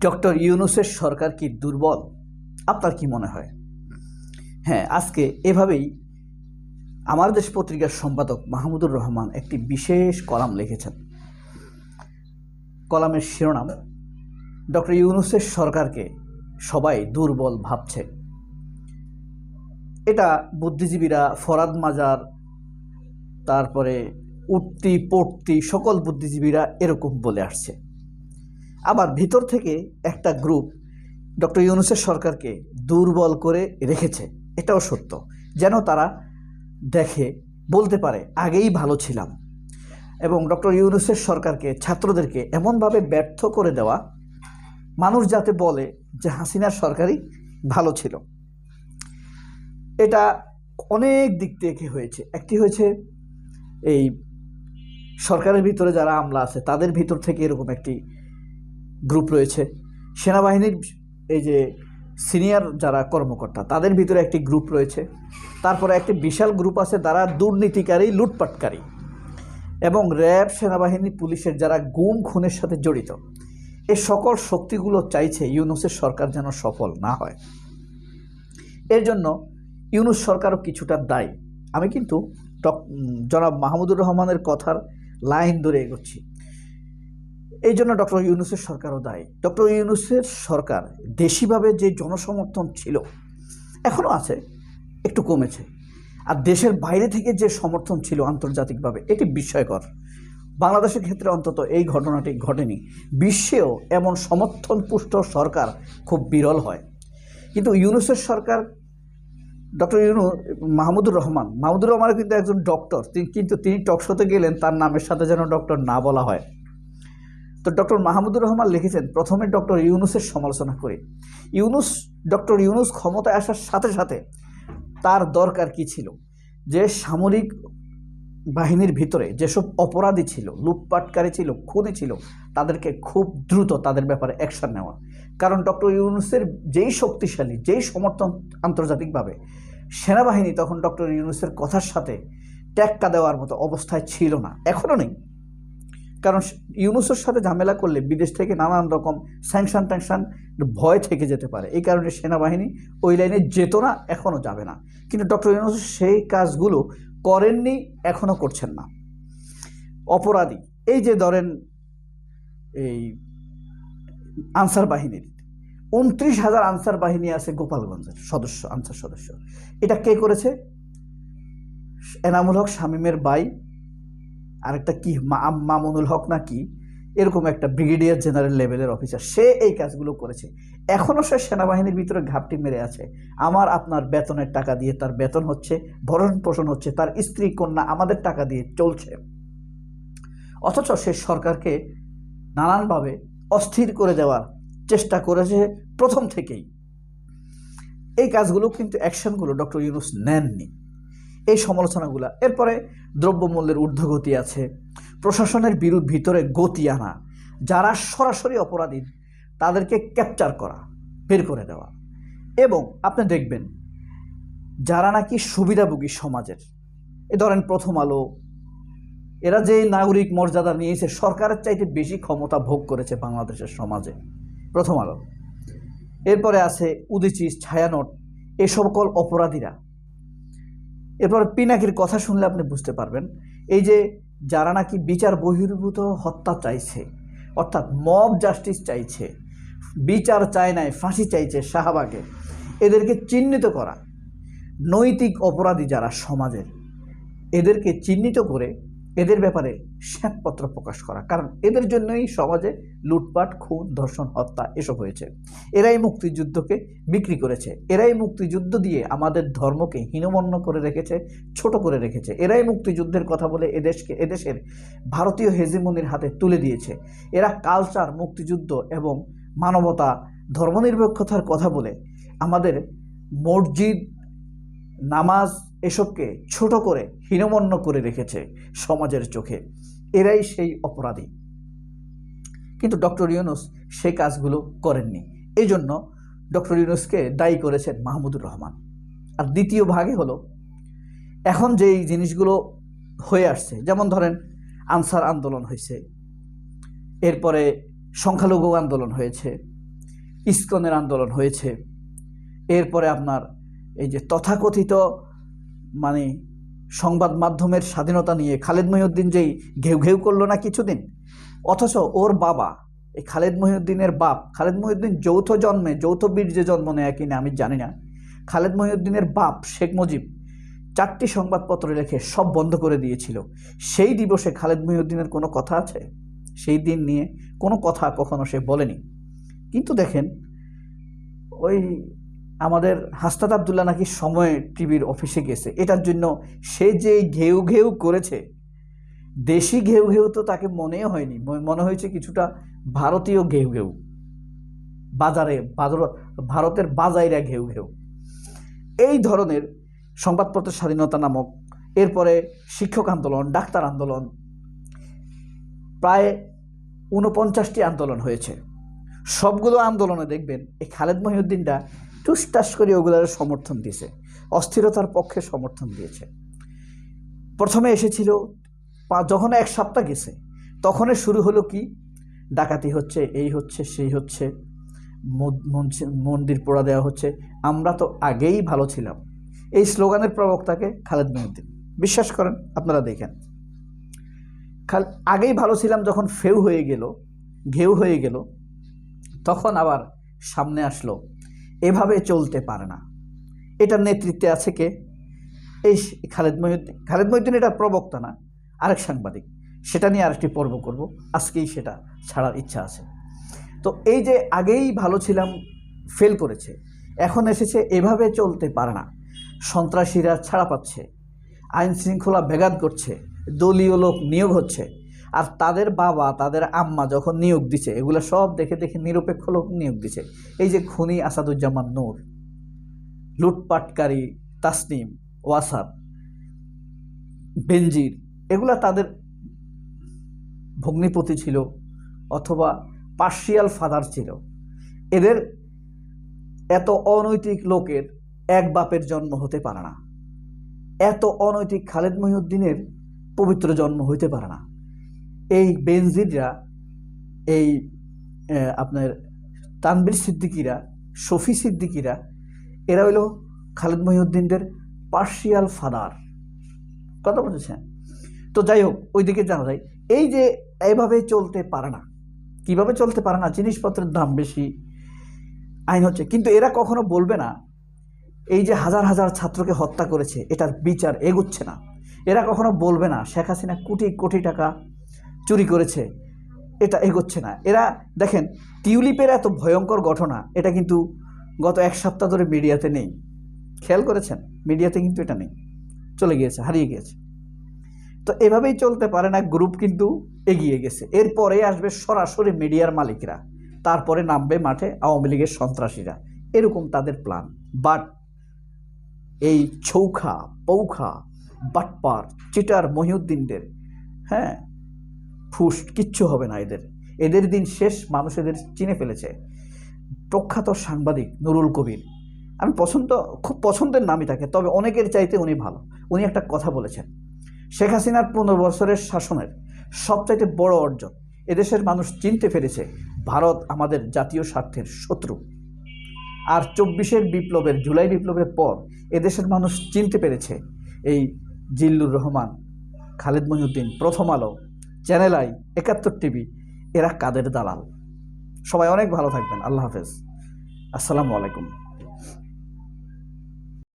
Doctor ইউনুসের সরকার কি দুর্বল? আপনার কি মনে হয়? হ্যাঁ আজকে এভাবেই আমার দেশ পত্রিকার সম্পাদক মাহমুদুর রহমান একটি বিশেষ কলাম লিখেছেন। কলামের শিরোনাম, ডক্টর ইউনুসের সরকারকে সবাই দুর্বল ভাবছে। এটা বুদ্ধিজীবীরা ফরাদ মাজার, তারপরে উঠতি পড়তি সকল বুদ্ধিজীবীরা এরকম বলে আসছে। আবার ভিতর থেকে একটা গ্রুপ ডক্টর ইউনুসের সরকারকে দুর্বল করে রেখেছে। এটাও সত্য। যেন তারা দেখে, বলতে পারে, আগেই ভালো ছিলাম। এবং ডক্টর ইউনুসের সরকারকে, ছাত্রদেরকে এমনভাবে ব্যর্থ করে দেওয়া, মানুষ যাতে বলে যে হাসিনার সরকারই ভালো ছিল। এটা অনেক দিক থেকে হয়েছে। একটি হয়েছে এই সরকারের ভিতরে যারা আমলা আছে, তাদের ভিতর থেকে এরকম একটি গ্রুপ রয়েছে। সেনাবাহিনীর এই যে সিনিয়র যারা কর্মকর্তা, তাদের ভিতরে একটি গ্রুপ রয়েছে। তারপরে একটি বিশাল গ্রুপ আছে তারা দুর্নীতিকারী, লুটপাটকারী এবং র্যাব, সেনাবাহিনী, পুলিশের যারা গুম খুনের সাথে জড়িত। এই সকল শক্তিগুলো চাইছে ইউনুসের সরকার যেন সফল না হয়। এর জন্য ইউনুস সরকারও কিছুটা দায়ী। আমি কিন্তু জনাব মাহমুদুর রহমানের কথার লাইন ধরে এগোচ্ছি। এই জন্য ডক্টর ইউনুসের সরকারও দায়ী। ডক্টর ইউনুসের সরকার দেশিভাবে যে জনসমর্থন ছিল, এখনও আছে, একটু কমেছে। আর দেশের বাইরে থেকে যে সমর্থন ছিল আন্তর্জাতিকভাবে, এটি বিস্ময়কর। বাংলাদেশের ক্ষেত্রে অন্তত এই ঘটনাটি ঘটেনি। বিশ্বেও এমন সমর্থন পুষ্ট সরকার খুব বিরল হয়। কিন্তু ইউনুসের সরকার, ডক্টর ইউনু, মাহমুদুর রহমান মাহমুদুর রহমান কিন্তু একজন ডক্টর। কিন্তু তিনি টকশোতে গেলেন, তার নামের সাথে যেন ডক্টর না বলা হয়। তো ডক্টর মাহমুদুর রহমান লিখেছেন, প্রথমে ডক্টর ইউনুসের সমালোচনা করে। ইউনুস, ডক্টর ইউনুস ক্ষমতায় আসার সাথে সাথে তার দরকার কি ছিল? যে সামরিক বাহিনীর ভিতরে যেসব অপরাধী ছিল, লুটপাটকারী ছিল, খুনি ছিল, তাদেরকে খুব দ্রুত তাদের ব্যাপারে অ্যাকশন নেওয়া। কারণ ডক্টর ইউনুসের যেই শক্তিশালী, যেই সমর্থন আন্তর্জাতিকভাবে সেনাবাহিনী তখন ডক্টর ইউনুসের কথার সাথে ট্যাক্কা দেওয়ার মতো অবস্থায় ছিল না। এখনও নেই। কারণ ইউনুসের সাথে ঝামেলা করলে বিদেশ থেকে নানান রকম স্যাংশন ট্যাংশন ভয় থেকে যেতে পারে। এই কারণে সেনাবাহিনী ওই লাইনে যেত না এখনও যাবে না। কিন্তু ডক্টর ইউনুস সেই কাজগুলো করেননি এখনও করছেন না। অপরাধী, এই যে ধরেন এই আনসার বাহিনীর, উনত্রিশ হাজার আনসার বাহিনী আছে গোপালগঞ্জের সদস্য, আনসার সদস্য। এটা কে করেছে? এনামুল হক শামীমের বাই আরেকটা কি মামুনুল হক না কি, এরকম একটা ব্রিগেডিয়ার জেনারেল লেভেলের অফিসার, সে এই কাজগুলো করেছে। এখনও সে সেনাবাহিনীর ভিতরে ঘাপটি মেরে আছে। আমার, আপনার বেতনের টাকা দিয়ে তার বেতন হচ্ছে, ভরণ পোষণ হচ্ছে, তার স্ত্রী, কন্যা আমাদের টাকা দিয়ে চলছে। অথচ সে সরকারকে নানানভাবে অস্থির করে দেওয়ার চেষ্টা করেছে প্রথম থেকেই। এই কাজগুলো কিন্তু অ্যাকশনগুলো ডক্টর ইউনুস নেননি। এই সমালোচনাগুলো। এরপরে দ্রব্যমূল্যের ঊর্ধ্বগতি আছে। প্রশাসনের বিরুদ্ধ ভিতরে গতি আনা। যারা সরাসরি অপরাধী, তাদেরকে ক্যাপচার করা, বের করে দেওয়া। এবং আপনি দেখবেন, যারা নাকি সুবিধাভোগী সমাজের, এ ধরেন প্রথম আলো, এরা যে নাগরিক মর্যাদা নিয়েছে, সরকারের চাইতে বেশি ক্ষমতা ভোগ করেছে বাংলাদেশের সমাজে। প্রথম আলো। এরপরে আছে উদিচিস ছায়ানট, এ সকল অপরাধীরা। এরপর পিনাকির কথা শুনলে আপনি বুঝতে পারবেন। এই যে যারা নাকি বিচার বহির্ভূত হত্যা চাইছে, অর্থাৎ মব জাস্টিস চাইছে, বিচার চায় নাই, ফাঁসি চাইছে শাহবাগে, এদেরকে চিহ্নিত করা, নৈতিক অপরাধী যারা সমাজের, এদেরকে চিহ্নিত করে এদের ব্যাপারে শ্বেতপত্র প্রকাশ করা। কারণ এদের জন্যই সমাজে লুটপাট, খুন, ধর্ষণ, হত্যা এসব হয়েছে। এরাই মুক্তিযুদ্ধকে বিক্রি করেছে। এরাই মুক্তিযুদ্ধ দিয়ে আমাদের ধর্মকে হীনমন্য করে রেখেছে, ছোট করে রেখেছে। এরাই মুক্তিযুদ্ধের কথা বলে এদেশকে, এদেশের ভারতীয় হেজিমনির হাতে তুলে দিয়েছে। এরা কালচার, মুক্তিযুদ্ধ এবং মানবতা, ধর্মনিরপেক্ষতার কথা বলে আমাদের মসজিদ নামাজ এসবকে ছোট করে হীনমন্য করে রেখেছে সমাজের চোখে। এরাই সেই অপরাধী। কিন্তু ডক্টর ইউনুস সেই কাজগুলো করেননি। এই জন্য ডক্টর ইউনুসকে দায়ী করেছেন মাহমুদুর রহমান। আর দ্বিতীয় ভাগে হলো, এখন যেই জিনিসগুলো হয়ে আসছে, যেমন ধরেন আনসার আন্দোলন হয়েছে, এরপরে সংখ্যালঘু আন্দোলন হয়েছে, ইস্কনের আন্দোলন হয়েছে, এরপরে আপনার এই যে তথাকথিত মানে সংবাদ মাধ্যমের স্বাধীনতা নিয়ে খালেদ মহিউদ্দিন যেই ঘেউ ঘেউ করল না কিছুদিন, অথচ ওর বাবা, এই খালেদ মহিউদ্দিনের বাপ, খালেদ মহিউদ্দিন যৌথ জন্মে, যৌথ বীর্যে জন্ম নেয় কিনা আমি জানি না, খালেদ মহিউদ্দিনের বাপ শেখ মুজিব চারটি সংবাদপত্র লেখে সব বন্ধ করে দিয়েছিল। সেই দিবসে খালেদ মহিউদ্দিনের কোনো কথা আছে? সেই দিন নিয়ে কোনো কথা কখনো সে বলেনি। কিন্তু দেখেন, ওই আমাদের হাস্তাদ আবদুল্লাহ নাকি সময়ে টিভির অফিসে গেছে। এটার জন্য সে যে ঘেউ ঘেউ করেছে, দেশি ঘেউ ঘেউ তো তাকে মনে হয়নি। মনে হয়েছে কিছুটা ভারতীয় ঘেউ ঘেউ। বাজারে বাজার- ভারতের বাজাইরা ঘেউ ঘেউ। এই ধরনের সংবাদপত্রের স্বাধীনতা নামক এরপরে শিক্ষক আন্দোলন, ডাক্তার আন্দোলন, প্রায় ঊনপঞ্চাশটি আন্দোলন হয়েছে। সবগুলো আন্দোলনে দেখবেন এই খালেদ মহিউদ্দিনটা টুসটাস করে ওগুলোর সমর্থন দিয়েছে। অস্থিরতার পক্ষে সমর্থন দিয়েছে। প্রথমে এসেছিল যখন এক সপ্তাহ গেছে তখনই শুরু হলো কি? ডাকাতি হচ্ছে, এই হচ্ছে, সেই হচ্ছে মন্দির পোড়া দেওয়া হচ্ছে, আমরা তো আগেই ভালো ছিলাম। এই স্লোগানের প্রবক্তাকে খালেদ মহিউদ্দিন। বিশ্বাস করেন, আপনারা দেখেন। খাল আগেই ভালো ছিলাম যখন ফেউ হয়ে গেল, ঘেউ হয়ে গেল, তখন আবার সামনে আসলো এভাবে চলতে পারে না। এটার নেতৃত্বে আছে কে? এই খালেদ মহিউদ্দিন। খালেদ মহিউদ্দিন এটা প্রবক্তা না, আরেক সাংবাদিক। সেটা নিয়ে আরেকটি পর্ব করব। আজকেই সেটা ছাড়ার ইচ্ছা আছে। তো এই যে আগেই ভালো ছিলাম ফেল করেছে, এখন এসেছে এভাবে চলতে পারে না। সন্ত্রাসীরা ছাড়া পাচ্ছে আইন শৃঙ্খলা ব্যাঘাত করছে দলীয় লোক নিয়োগ হচ্ছে আর তাদের বাবা, তাদের আম্মা যখন নিয়োগ দিছে, এগুলো সব দেখে দেখে নিরপেক্ষ লোক নিয়োগ দিছে। এই যে খুনি আসাদুজ্জামান নূর, লুটপাটকারী, তাসনিম ওয়াসার বেনজির, এগুলা তাদের ভগ্নিপতি ছিল অথবা পার্সিয়াল ফাদার ছিল। এদের এত অনৈতিক লোকের এক বাপের জন্ম হতে পারে না। এত অনৈতিক খালেদ মহিউদ্দিনের পবিত্র জন্ম হইতে পারে না। এই বেনজিররা, এই আপনার তানবির সিদ্দিকিরা, শফি সিদ্দিকিরা, এরা হইল খালেদ মহিউদ্দিনদের পার্সিয়াল ফাদার কথা বলেছেন? তো যাই হোক, ওইদিকে জানা যায়, এই যে এইভাবে চলতে পারে না, কীভাবে চলতে পারে না, জিনিসপত্রের দাম বেশি, আইন হচ্ছে, কিন্তু এরা কখনো বলবে না, এই যে হাজার হাজার ছাত্রকে হত্যা করেছে, এটার বিচার এগুচ্ছে না। এরা কখনো বলবে না, শেখ হাসিনা কোটি কোটি টাকা চুরি করেছে। এটা এগোচ্ছে না। এরা, দেখেন, টিউলিপের এত ভয়ঙ্কর ঘটনা, এটা কিন্তু গত এক সপ্তাহ ধরে মিডিয়াতে নেই। খেয়াল করেছেন? মিডিয়াতে কিন্তু এটা নেই। চলে গিয়েছে, হারিয়ে গিয়েছে। তো এভাবেই চলতে পারে না, গ্রুপ কিন্তু এগিয়ে গেছে। এরপরে আসবে সরাসরি মিডিয়ার মালিকরা। তারপরে নামবে মাঠে আওয়ামী লীগের সন্ত্রাসীরা। এরকম তাদের প্ল্যান। বাট এই চৌখা, পৌখা, বাটপার, চিটার মহিউদ্দিনদের হ্যাঁ ফুস কিচ্ছু হবে না এদের। এদের দিন শেষ, মানুষ এদের চিনে ফেলেছে। প্রখ্যাত সাংবাদিক নুরুল কবির। আমি পছন্দ, খুব পছন্দের নামই তাকে, তবে অনেকের চাইতে উনি ভালো। উনি একটা কথা বলেছেন। শেখ হাসিনার পনেরো বছরের শাসনের সবচাইতে বড় অর্জন। এদেশের মানুষ চিনতে পেরেছে, ভারত আমাদের জাতীয় স্বার্থের শত্রু। আর চব্বিশের বিপ্লবের, জুলাই বিপ্লবের পর এদেশের মানুষ চিনতে পেরেছে, এই জিল্লুর রহমান, খালেদ মহিউদ্দিন প্রথম আলো চ্যানেল আই একাত্তর টিভি এরা কাদের দালাল? সবাই অনেক ভালো থাকবেন। আল্লাহ হাফেজ। আসসালামু আলাইকুম।